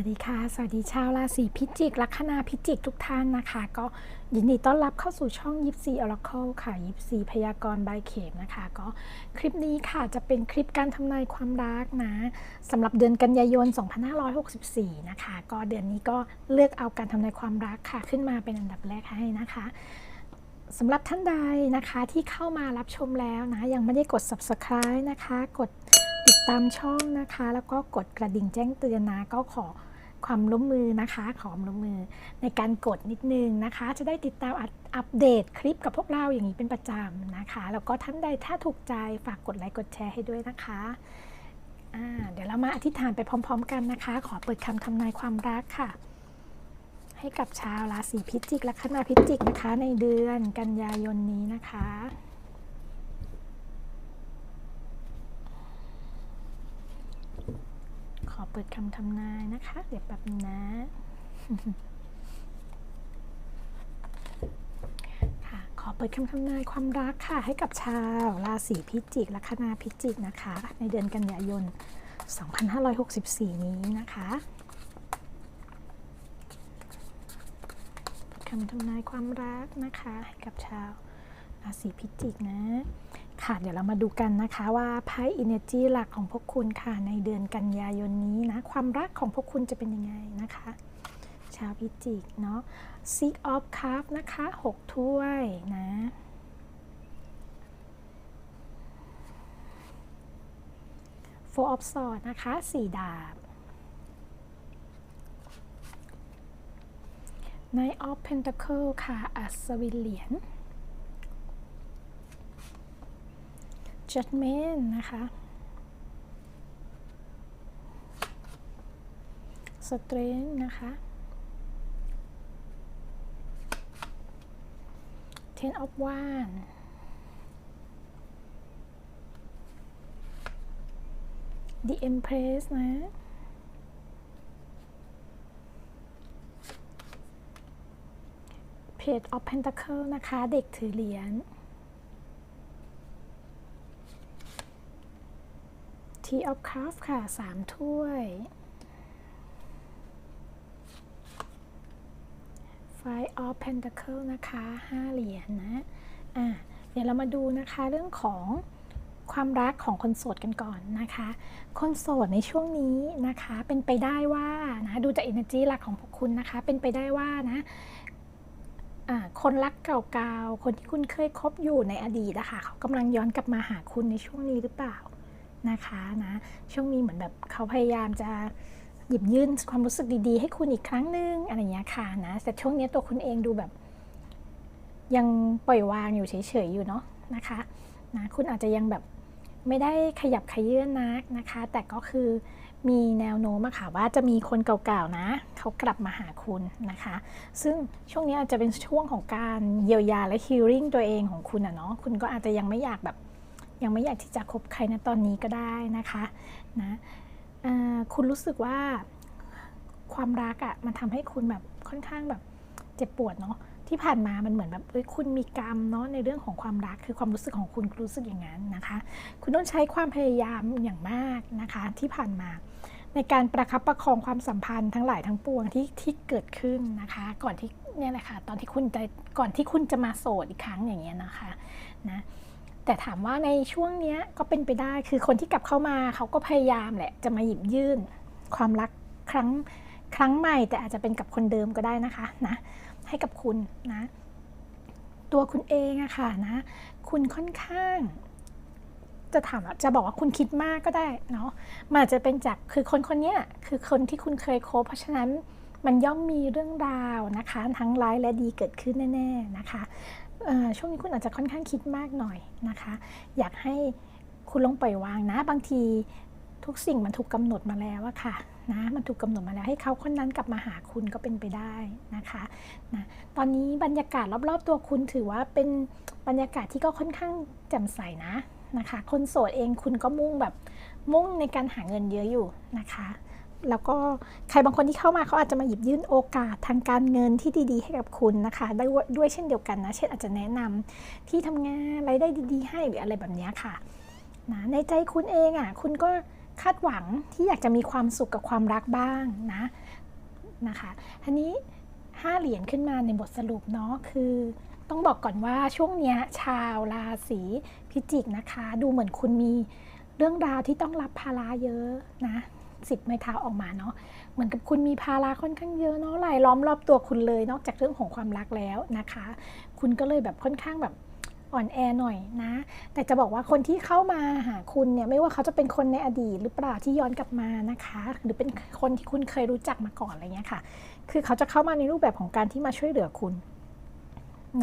วัสดีค่ะ สวัสดีชาวราศีพิจิก ลัคนาพิจิกทุกท่านนะคะ ก็ยินดีต้อนรับเข้าสู่ช่องยิปซีออร์เคิลค่ะยิปซีพยากรณ์บเขมนะคะ ก็คลิปนี้ค่ะจะเป็นคลิปการทำนายความรักนะสำหรับเดือนกันยายน 2564 นะคะ ก็เดือนนี้ก็เลือกเอาการทำนายความรักค่ะ ขึ้นมาเป็นอันดับแรกให้นะคะสำหรับท่านใดนะคะที่เข้ามารับชมแล้วนะ ยังไม่ได้กด subscribe นะคะ กดติดตามช่องนะคะ แล้วก็กดกระดิ่งแจ้งเตือนนะก็ขอ ความร่วมมือนะคะขอมร่วมมือในการกดนิดนึงนะคะ จะได้ติดตามอัปเดตคลิปกับพวกเราอย่างนี้เป็นประจำนะคะ แล้วก็ท่านใดถ้าถูกใจฝากกดไลค์กดแชร์ให้ด้วยนะคะเดี๋ยวเรามาอธิษฐานไปพร้อม ๆ กันนะคะ ขอเปิดคำทำนายความรักค่ะ ให้กับชาวราศีพิจิกและคณะพิจิกนะคะ ในเดือนกันยายนนี้นะคะ อเปิดคำทำนายนะคะ เดี๋ยวแป๊บนะค่ะขอเปิดคำทำนายความรักค่ะ ให้กับชาวราศีพิจิกละคณะพิจิกนะคะ ในเดือนกันยายน 2564 นี้นะคะคำทำนายความรักนะคะ ให้กับชาวราศีพิจิกนะ ค่ะเดี๋ยวเรามาดูกันนะคะว่าไพ่ Energy หลักของพวกคุณค่ะในเดือนกันยายนนี้นะ ความรักของพวกคุณจะเป็นยังไงนะคะ ชาวพิจิกเนาะ Six of Cups นะคะ 6 ถ้วยนะ Four of Swords นะคะ 4 ดาบ Knight of Pentacle ค่ะ อัศวินเหรียญ Judgment นะคะ Strength นะคะ Ten of Wands The Empress นะ Page of Pentacle นะคะ เด็กถือเหรียญ Tea of Cups ค่ะ 3 ถ้วย Five of Pentacle นะคะ 5 เหรียญนะอะเดี๋ยวเรามาดูนะคะเรื่องของความรักของคนโสดกันก่อนนะคะ คนโสดในช่วงนี้นะคะเป็นไปได้ว่านะดูจาก energy หลักของพวกคุณนะคะ เป็นไปได้ว่านะคนรักเก่าๆ คนที่คุณเคยคบอยู่ในอดีตนะคะเขากำลังย้อนกลับมาหาคุณในช่วงนี้หรือเปล่า นะคะนะช่วงนี้เหมือนแบบเขาพยายามจะหยิบยื่นความรู้สึกดีๆ ให้คุณอีกครั้งหนึ่งอะไรอย่างเงี้ยค่ะนะแต่ช่วงนี้ตัวคุณเองดูแบบ ยังปล่อยวางอยู่เฉยๆอยู่เนาะนะคะนะคุณอาจจะยังแบบไม่ได้ขยับขยื่นนักนะคะ แต่ก็คือมีแนวโน้มค่ะว่าจะมีคนเก่าๆนะเขากลับมาหาคุณนะคะ ซึ่งช่วงนี้อาจจะเป็นช่วงของการเยียวยาและฮีลิ่งตัวเองของคุณอะเนาะคุณก็อาจจะยังไม่อยากแบบ ยังไม่อยากที่จะคบใครนะตอนนี้ก็ได้นะคะนะคุณรู้สึกว่าความรักอะ่ะมันทำให้คุณแบบค่อนข้างแบบเจ็บปวดเนาะที่ผ่านมามันเหมือนแบบเอ้ยคุณมีกรรมเนาะในเรื่องของความรักคือความรู้สึกของคุณรู้สึกอย่างนั้นนะคะ คุณต้องใช้ความพยายามอย่างมากนะคะที่ผ่านมา ในการประคับประคองความสัมพันธ์ทั้งหลายทั้งปวงที่ที่เกิดขึ้นนะคะ ก่อนที่เนี่ยแหละค่ะตอนที่คุณจะก่อนที่คุณจะมาโสดอีกครั้งอย่างเงี้ยนะคะนะ แต่ถามว่าในช่วงนี้ก็เป็นไปได้คือคนที่กลับเข้ามาเขาก็พยายามแหละจะมาหยิบยื่น ความรักครั้งครั้งใหม่ แต่อาจจะเป็นกับคนเดิมก็ได้นะคะนะให้กับคุณนะ ตัวคุณเองอะค่ะนะ คุณค่อนข้าง จะถามจะบอกว่าคุณคิดมากก็ได้เนาะมันอาจจะเป็นจากคือคนคนนี้คือคนที่คุณเคยโคบเพราะฉะนั้นมันย่อมมีเรื่องราวนะคะ ทั้งร้ายและดีเกิดขึ้นแน่ ๆนะคะ ช่วงนี้คุณอาจจะค่อนข้างคิดมากหน่อยนะคะ อยากให้คุณลงปล่อยวางนะ บางทีทุกสิ่งมันถูกกาหนดมาแล้วอะค่ะนะมันถูกกาหนดมาแล้วให้เขาคนนั้นกลับมาหาคุณก็เป็นไปได้นะคะนะตอนนี้บรรยากาศรอบๆตัวคุณถือว่าเป็นบรรยากาศที่ก็ค่อนข้างแจ่มใสนะนะคะ คนโสดเองคุณก็มุ่งแบบมุ่งในการหาเงินเยอะอยู่นะคะ แล้วก็ใครบางคนที่เข้ามาเขาอาจจะมาหยิบยื่นโอกาสทางการเงินที่ดีๆ ให้กับคุณนะคะได้ด้วยเช่นเดียวกันนะ เช่นอาจจะแนะนำที่ทำงานรายได้ดีๆ ให้หรืออะไรแบบนี้ค่ะนะในใจคุณเองอะคุณก็คาดหวังที่อยากจะมีความสุขกับความรักบ้างนะนะคะทีนี้ห้าเหรียญขึ้นมาในบทสรุปเนาะคือต้องบอกก่อนว่าช่วงนี้ชาวราศีพิจิกนะคะ ดูเหมือนคุณมีเรื่องราวที่ต้องรับภาระเยอะนะ สิบไม้เท้าออกมาเนาะเหมือนกับคุณมีภาระค่อนข้างเยอะเนาะหลายล้อมรอบตัวคุณเลย นอกจากเรื่องของความรักแล้วนะคะ คุณก็เลยแบบค่อนข้างแบบอ่อนแอหน่อยนะ แต่จะบอกว่าคนที่เข้ามาหาคุณเนี่ยไม่ว่าเขาจะเป็นคนในอดีตหรือเปล่าที่ย้อนกลับมานะคะ หรือเป็นคนที่คุณเคยรู้จักมาก่อนอะไรเงี้ยค่ะ คือเขาจะเข้ามาในรูปแบบของการที่มาช่วยเหลือคุณ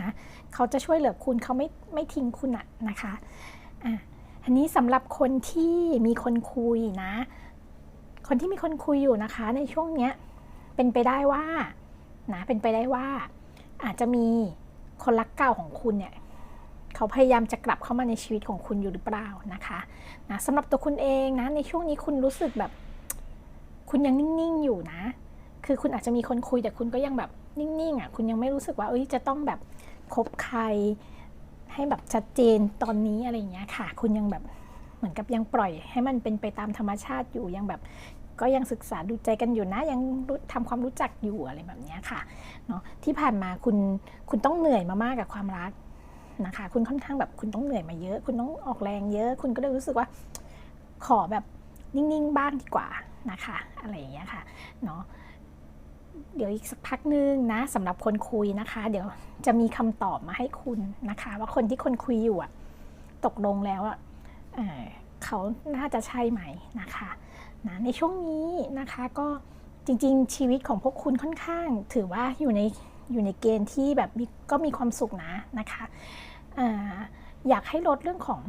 นะเขาจะช่วยเหลือคุณเขาไม่ไม่ทิ้งคุณอะนะคะอะอันนี้สำหรับคนที่มีคนคุยนะ คนที่มีคนคุยอยู่นะคะในช่วงเนี้ยเป็นไปได้ว่านะเป็นไปได้ว่าอาจจะมีคนรักเก่าของคุณเนี่ยเขาพยายามจะกลับเข้ามาในชีวิตของคุณอยู่หรือเปล่านะคะนะสำหรับตัวคุณเองนะในช่วงนี้คุณรู้สึกแบบ คุณยังนิ่งๆอยู่นะ คือคุณอาจจะมีคนคุยแต่คุณก็ยังแบบนิ่งๆอะคุณยังไม่รู้สึกว่าเอ้ยจะต้องแบบคบใครให้แบบชัดเจนตอนนี้อะไรอย่างเงี้ยค่ะ คุณยังแบบ มือนกับยังปล่อยให้มันเป็นไปตามธรรมชาติอยู่ยังแบบก็ยังศึกษาดูใจกันอยู่นะยังรู้ทำความรู้จักอยู่อะไรแบบนี้ค่ะเนาะที่ผ่านมาคุณคุณต้องเหนื่อยมามากกับความรักนะคะ คุณค่อนข้างแบบคุณต้องเหนื่อยมาเยอะ คุณต้องออกแรงเยอะ คุณก็เลยรู้สึกว่าขอแบบนิ่งๆบ้างดีกว่านะคะ อะไรอย่างเงี้ยค่ะเนาะเดี๋ยวอีกสักพักนึงนะสำหรับคนคุยนะคะ เดี๋ยวจะมีคำตอบมาให้คุณนะคะ ว่าคนที่คนคุยอยู่อะตกลงแล้วอะ เขาน่าจะใช่ไหมนะคะนะในช่วงนี้นะคะก็จริงๆ ชีวิตของพวกคุณค่อนข้าง ถือว่าอยู่ในอยู่ในเกณฑ์ที่แบบก็มีความสุขนะนะคะออยากให้ลดเรื่องของ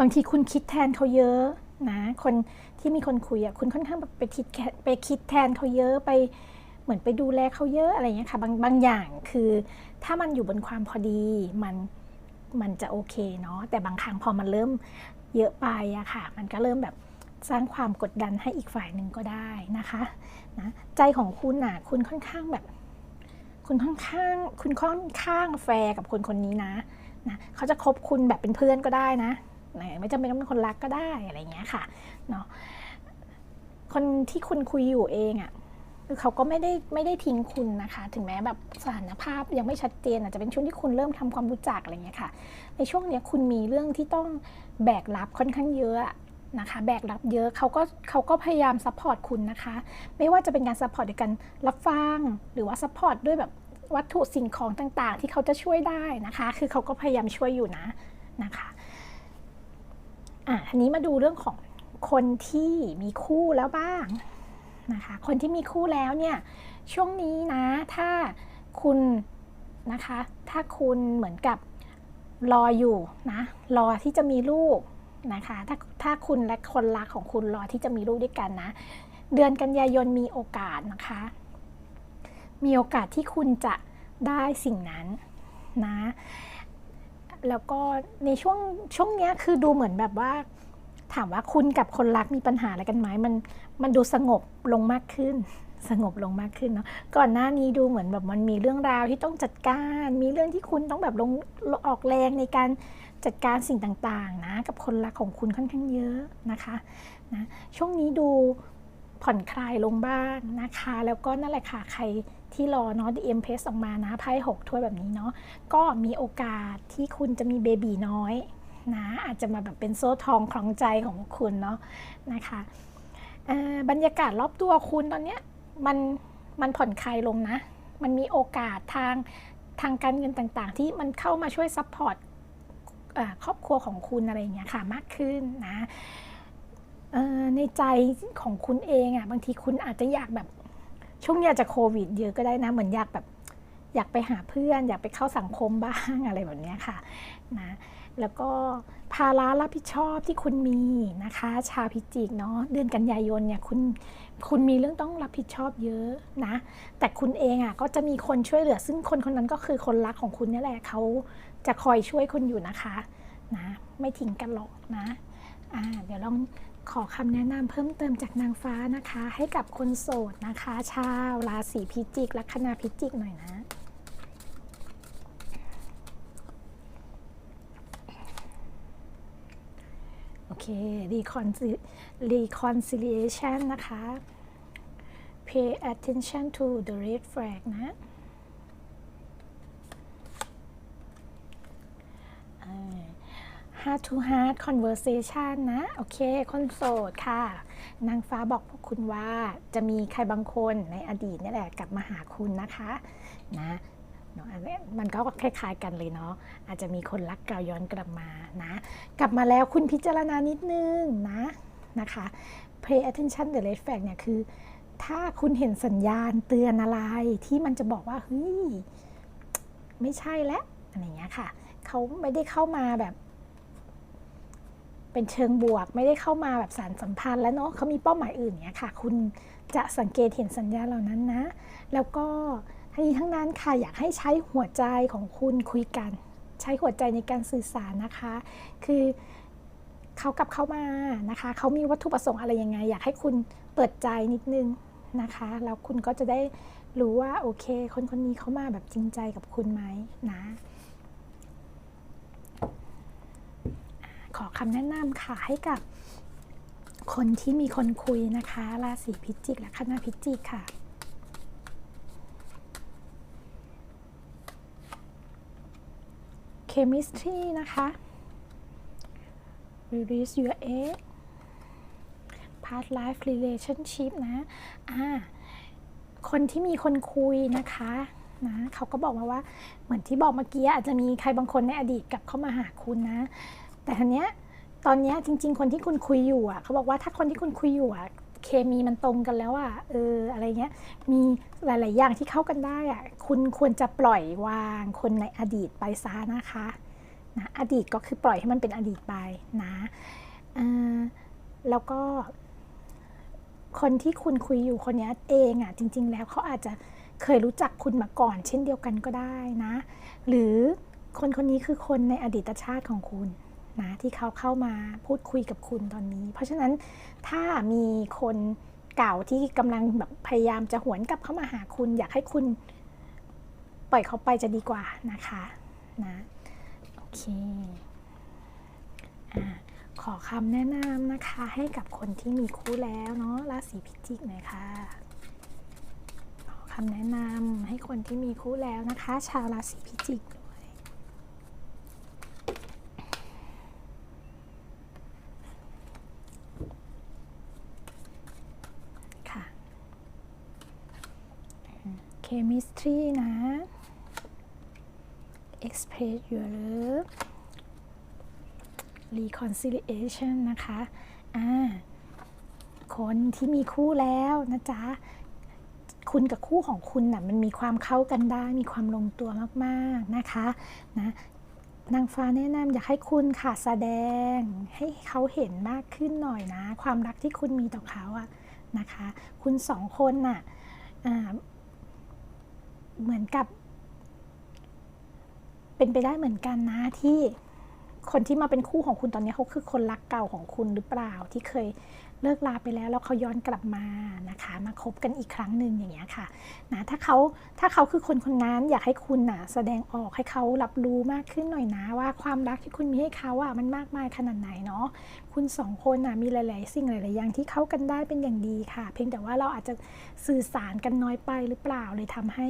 บางทีคุณคิดแทนเขาเยอะนะคนที่มีคนคุยอะคุณค่อนข้างแบบไปคิดไปคิดแทนเขาเยอะไปเหมือนไปดูแลเขาเยอะอะไรเงี้ยค่ะบางบางอย่างคือถ้ามันอยู่บนความพอดีมัน มันจะโอเคเนาะแต่บางครั้งพอมันเริ่มเยอะไปอะค่ะ มันก็เริ่มแบบสร้างความกดดันให้อีกฝ่ายหนึ่งก็ได้นะคะนะใจของคุณน่ะคุณค่อนข้างแบบ คุณค่อนข้าง คุณค่อนข้างแฟร์กับคนคนนี้นะนะเขาจะคบคุณแบบเป็นเพื่อนก็ได้นะไม่จำเป็นต้องเป็นคนรักก็ได้อะไรเงี้ยค่ะเนาะคนที่คุณคุยอยู่เองอะ่ะ เขาก็ไม่ได้ไม่ได้ทิ้งคุณนะคะ ถึงแม้แบบสถานภาพยังไม่ชัดเจนอาจจะเป็นช่วงที่คุณเริ่มทำความรู้จักอะไรเงี้ยค่ะ ในช่วงเนี้ยคุณมีเรื่องที่ต้องแบกรับค่อนข้างเยอะนะคะแบกรับเยอะเขาก็เขาก็พยายามซัพพอร์ตคุณนะคะ ไม่ว่าจะเป็นการซัพพอร์ตด้วยกันรับฟังหรือว่าซัพพอร์ตด้วยแบบวัตถุสิ่งของต่างๆ ที่เขาจะช่วยได้นะคะ คือเขาก็พยายามช่วยอยู่นะนะคะอะทีนี้มาดูเรื่องของคนที่มีคู่แล้วบ้าง นะคะ คนที่มีคู่แล้วเนี่ยช่วงนี้นะถ้าคุณนะคะ ถ้าคุณเหมือนกับรออยู่นะรอที่จะมีลูกนะคะ ถ้าถ้าคุณและคนรักของคุณรอที่จะมีลูกด้วยกันนะ เดือนกันยายนมีโอกาสนะคะ มีโอกาสที่คุณจะได้สิ่งนั้นนะ แล้วก็ในช่วงช่วงนี้คือดูเหมือนแบบว่า ถามว่าคุณกับคนรักมีปัญหาอะไรกันไหมมันมันดูสงบลงมากขึ้น สงบลงมากขึ้นเนาะก่อนหน้านี้ดูเหมือนแบบมันมีเรื่องราวที่ต้องจัดการ มีเรื่องที่คุณต้องแบบลงออกแรงในการจัดการสิ่งต่างๆนะกับคนรักของคุณค่อนข้างเยอะนะคะนะช่วงนี้ดูผ่อนคลายลงบ้างนะคะ แล้วก็นั่นแหละค่ะใครที่รอเนาะ DM p ออกมานะไพ่หกถ้วยแบบนี้เนาะก็มีโอกาสที่คุณจะมีเบบีน้อย นะ อาจจะมาแบบเป็นโซ่ทองคล้องใจของคุณเนาะนะคะบรรยากาศรอบตัวคุณตอนเนี้ยมันมันผ่อนคลายลงนะ มันมีโอกาสทางทางการเงินต่างๆ ที่มันเข้ามาช่วยซัพพอร์ตครอบครัวของคุณอะไรอย่างเงี้ยค่ะมากขึ้นนะในใจของคุณเองอะ่ะบางทีคุณอาจจะอยากแบบช่วงนี้จะโควิดเยอะก็ได้นะเหมือนอยากแบบอยากไปหาเพื่อน อยากไปเข้าสังคมบ้างอะไรแบบนี้ค่ะนะ แล้วก็ภาระรับผิดชอบที่คุณมีนะคะ ชาวพิจิกเนาะเดือนกันยายนเนี่ยคุณคุณมีเรื่องต้องรับผิดชอบเยอะนะ แต่คุณเองอะก็จะมีคนช่วยเหลือ ซึ่งคนคนนั้นก็คือคนรักของคุณนี่แหละเขาจะคอยช่วยคุณอยู่นะคะนะไม่ทิ้งกันหรอกนะอ่าเดี๋ยวลองขอคำแนะนำเพิ่มเติมจากนางฟ้านะคะ ให้กับคนโสดนะคะ ชาวราศีพิจิกลัคนาพิจิกหน่อยนะ เค reconcil- reconciliation นะคะ pay attention to the red flag นะ heart to heart conversation นะ โอเค คนโสดค่ะ นางฟ้าบอกพวกคุณว่าจะมีใครบางคนในอดีตนี่แหละกลับมาหาคุณนะคะ นะ เนาะอันนี้มันก็คล้ายๆกันเลยเนาะอาจจะมีคนรักเก่าย้อนกลับมานะ กลับมาแล้วคุณพิจารณานิดนึงนะนะคะ pay attention the red flag เนี่ยคือ ถ้าคุณเห็นสัญญาณเตือนอะไรที่มันจะบอกว่าเฮ้ยไม่ใช่แล้วอะไรเงี้ยค่ะ เขาไม่ได้เข้ามาแบบ เป็นเชิงบวก ไม่ได้เข้ามาแบบสารสัมพันธ์แล้วเนาะเขามีเป้าหมายอื่นเนี้ยค่ะ คุณจะสังเกตเห็นสัญญาณเหล่านั้นนะ แล้วก็ นี้ทั้งนั้นค่ะอยากให้ใช้หัวใจของคุณคุยกัน ใช้หัวใจในการสื่อสารนะคะ คือเขากลับเข้ามานะคะเขามีวัตถุประสงค์อะไรยังไง อยากให้คุณเปิดใจนิดนึงนะคะแล้วคุณก็จะได้รู้ว่าโอเค คนคนนี้เขามาแบบจริงใจกับคุณไหมนะขอคำแนะนำค่ะให้กับคนที่มีคนคุยนะคะราศีพิจิกและคณะพิจิกค่ะ chemistry นะคะ release your egg past life relationship นะอ่าคนที่มีคนคุยนะคะนะเขาก็บอกมาว่าเหมือนที่บอกเมื่อกี้อาจจะมีใครบางคนในอดีตกลับเข้ามาหาคุณนะ แต่ทีเนี้ยตอนเนี้ยจริง ๆ คนที่คุณคุยอยู่อะเขาบอกว่าถ้าคนที่คุณคุยอยู่อะ เคมีมันตรงกันแล้วอะเอออะไรเงี้ยมีหลาย ๆ อย่างที่เข้ากันได้อะคุณควรจะปล่อยวางคนในอดีตไปซะนะคะนะอดีตก็คือปล่อยให้มันเป็นอดีตไปนะออแล้วก็คนที่คุณคุยอยู่คนนี้เองอะจริง ๆ แล้วเขาอาจจะเคยรู้จักคุณมาก่อน เช่นเดียวกันก็ได้นะ หรือคนคนนี้คือคนในอดีตชาติของคุณ นะที่เขาเข้ามาพูดคุยกับคุณตอนนี้ เพราะฉะนั้นถ้ามีคนเก่าที่กำลังแบบพยายามจะหวนกลับเข้ามาหาคุณ อยากให้คุณปล่อยเขาไปจะดีกว่านะคะนะโอเคอขอคำแนะนำนะคะให้กับคนที่มีคู่แล้วเนาะราศีพิจิกหน่อยค่ะขอคำแนะนำให้คนที่มีคู่แล้วนะคะ ชาวราศีพิจิกด้วย ค่ะ chemistry นะ express your love reconciliation นะคะอ่าคนที่มีคู่แล้วนะจ๊ะ คุณกับคู่ของคุณน่ะมันมีความเข้ากันได้ มีความลงตัวมากๆนะคะนะนางฟ้าแนะนำอยากให้คุณค่ะแสดงให้เขาเห็นมากขึ้นหน่อยนะ ความรักที่คุณมีต่อเขาอะนะคะ คุณสองคนน่ะอ่า เหมือนกับ เป็นไปได้เหมือนกันนะที่คนที่มาเป็นคู่ของคุณตอนนี้เขาคือคนรักเก่าของคุณหรือเปล่าที่เคยเลิกลาไปแล้วแล้วเขาย้อนกลับมานะคะ มาคบกันอีกครั้งหนึ่งอย่างเงี้ยค่ะนะถ้าเขาถ้าเขาคือคนคนนั้นอยากให้คุณน่ะแสดงออกให้เขารับรู้มากขึ้นหน่อยนะ ว่าความรักที่คุณมีให้เขาอะมันมากมายขนาดไหนเนาะคุณสองคนน่ะมีหลาย ๆ สิ่งหลาย ๆ อย่างที่เข้ากันได้เป็นอย่างดีค่ะ เพียงแต่ว่าเราอาจจะสื่อสารกันน้อยไปหรือเปล่าเลยทำให้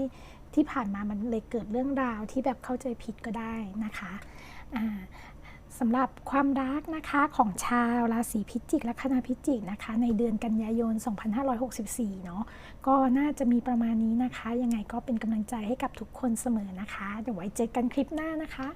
ที่ผ่านมามันเลยเกิดเรื่องราวที่แบบเข้าใจผิดก็ได้นะคะสำหรับความรักนะคะของชาวราศีพิจิกและคณะพิจิกนะคะ ในเดือนกันยายน 2564 เนาะก็น่าจะมีประมาณนี้นะคะ ยังไงก็เป็นกำลังใจให้กับทุกคนเสมอนะคะ เดี๋ยวไว้เจอกันคลิปหน้านะคะ